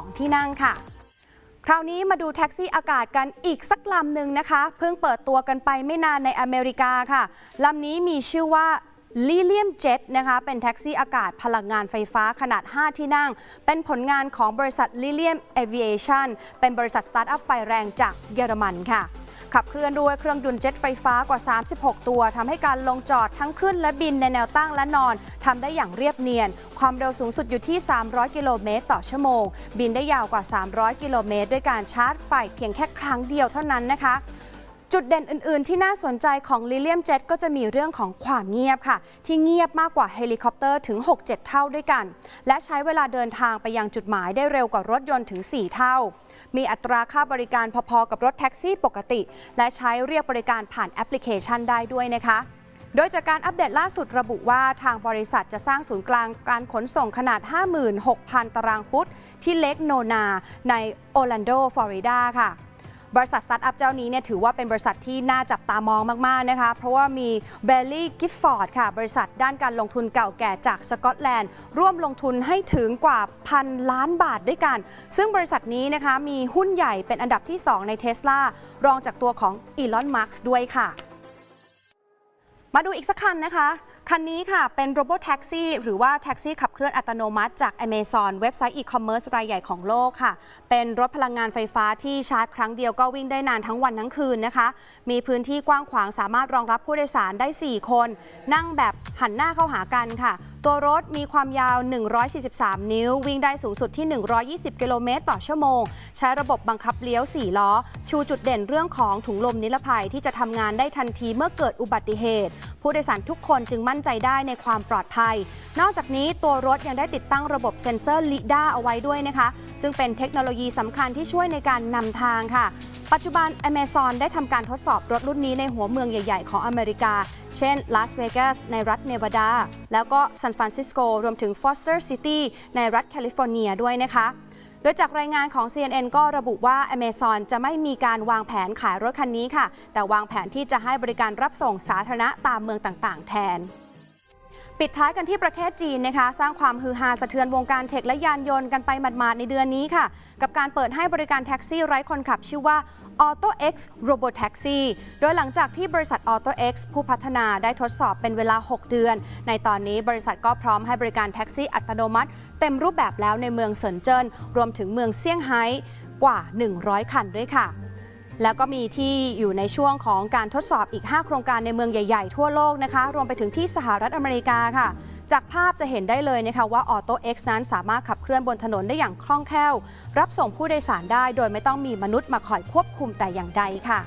2 ที่นั่งค่ะ คราวนี้มาดูแท็กซี่อากาศกันอีกสักลำหนึ่งนะคะ เพิ่งเปิดตัวกันไปไม่นานในอเมริกาค่ะลำนี้มีชื่อว่าลิเลียมเจ็ตนะคะเป็นแท็กซี่อากาศพลังงานไฟฟ้าขนาด 5 ที่นั่ง เป็นผลงานของบริษัท Lilium Aviation เป็นบริษัทสตาร์ทอัพไฟแรงจากเยอรมันค่ะ ขับเคลื่อนด้วยเครื่องยนต์เจ็ตไฟฟ้ากว่า 36 ตัวทำให้การลงจอดทั้งขึ้นและบินในแนวตั้งและนอนทำได้อย่างเรียบเนียน ความเร็วสูงสุดอยู่ที่ 300 กิโลเมตรต่อชั่วโมง บินได้ยาวกว่า 300 กิโลเมตรด้วยการชาร์จไฟเพียงแค่ครั้งเดียวเท่านั้นนะคะ จุดเด่นอื่น ๆ ที่น่าสนใจของ Lilium Jet ก็จะมีเรื่องของความเงียบค่ะ ที่เงียบมากกว่าเฮลิคอปเตอร์ถึง 6-7 เท่าด้วยกัน และใช้เวลาเดินทางไปยังจุดหมายได้เร็วกว่ารถยนต์ถึง 4 เท่า มีอัตราค่าบริการพอ ๆ กับรถแท็กซี่ปกติ และใช้เรียกบริการผ่านแอปพลิเคชันได้ด้วยนะคะโดยจากการอัปเดตล่าสุดระบุว่าทางบริษัทจะสร้างศูนย์กลางการขนส่งขนาด 56,000 ตารางฟุต ที่เล็กโนนา ในโอร์แลนโด ฟลอริดาค่ะ บริษัทสตาร์ทอัพเจ้านี้เนี่ยถือว่าเป็นบริษัทที่น่าจับตามองมาก ๆ นะคะ เพราะว่ามีเบลลี่กิฟฟอร์ดค่ะ บริษัทด้านการลงทุนเก่าแก่จากสกอตแลนด์ ร่วมลงทุนให้ถึงกว่าพันล้านบาทด้วยกัน ซึ่งบริษัทนี้นะคะมีหุ้นใหญ่เป็นอันดับที่ 2 ในเทสลารองจากตัวของอีลอนมาร์กด้วยค่ะ มาดูอีกสักคันนะคะ คันนี้ค่ะ เป็นโรบอทแท็กซี่หรือว่าแท็กซี่ขับเคลื่อนอัตโนมัติจาก Amazon เว็บไซต์อีคอมเมิร์ซรายใหญ่ของโลกค่ะ เป็นรถพลังงานไฟฟ้าที่ชาร์จครั้งเดียวก็วิ่งได้นานทั้งวันทั้งคืนนะคะ มีพื้นที่กว้างขวางสามารถรองรับผู้โดยสารได้ 4 คน นั่งแบบหันหน้าเข้าหากันค่ะ ตัวรถมีความยาว 143 นิ้ว วิ่งได้สูงสุดที่ 120 กิโลเมตรต่อชั่วโมง ใช้ระบบบังคับเลี้ยว 4 ล้อ ชูจุดเด่นเรื่องของถุงลมนิรภัยที่จะทำงานได้ทันทีเมื่อเกิดอุบัติเหตุ ผู้โดยสารทุกคนจึงมั่นใจได้ในความปลอดภัย นอกจากนี้ตัวรถยังได้ติดตั้งระบบเซ็นเซอร์ลิด้าเอาไว้ด้วยนะคะ ซึ่งเป็นเทคโนโลยีสำคัญที่ช่วยในการนำทางค่ะ ปัจจุบัน Amazon ได้ทำการทดสอบรถรุ่นนี้ในหัวเมืองใหญ่ๆ ของอเมริกา เช่นลาสเวกัสในรัฐเนวาดา แล้วก็ซานฟรานซิสโก รวมถึงฟอสเตอร์ซิตี้ในรัฐแคลิฟอร์เนียด้วยนะคะ โดยจากรายงานของ CNN ก็ระบุว่า Amazon จะไม่มีการวางแผนขายรถคันนี้ค่ะ แต่วางแผนที่จะให้บริการรับส่งสาธารณะตามเมืองต่างๆ แทน ปิดท้ายกันที่ประเทศจีนนะคะ สร้างความฮือฮาสะเทือนวงการเทคและยานยนต์กันไปหมาดๆในเดือนนี้ค่ะ กับการเปิดให้บริการแท็กซี่ไร้คนขับชื่อว่า Auto X Robo Taxi โดยหลังจากที่บริษัท Auto X ผู้พัฒนาได้ทดสอบเป็นเวลา 6 เดือน ในตอนนี้บริษัทก็พร้อมให้บริการแท็กซี่อัตโนมัติ เต็มรูปแบบแล้วในเมืองเซินเจิ้นรวมถึงเมืองเซี่ยงไฮ้กว่า 100 คันด้วยค่ะ แล้วก็มีที่อยู่ในช่วงของการทดสอบอีก 5 โครงการในเมืองใหญ่ ๆ ทั่วโลกนะคะ รวมไปถึงที่สหรัฐอเมริกาค่ะ จากภาพจะเห็นได้เลยนะคะว่าออโต้เนั้นสามารถขับเคลื่อนบนถนนได้อย่างคล่องแคล่ว รับส่งผู้โดยสารได้โดยไม่ต้องมีมนุษย์มาคอยควบคุมแต่อย่างใดค่ะ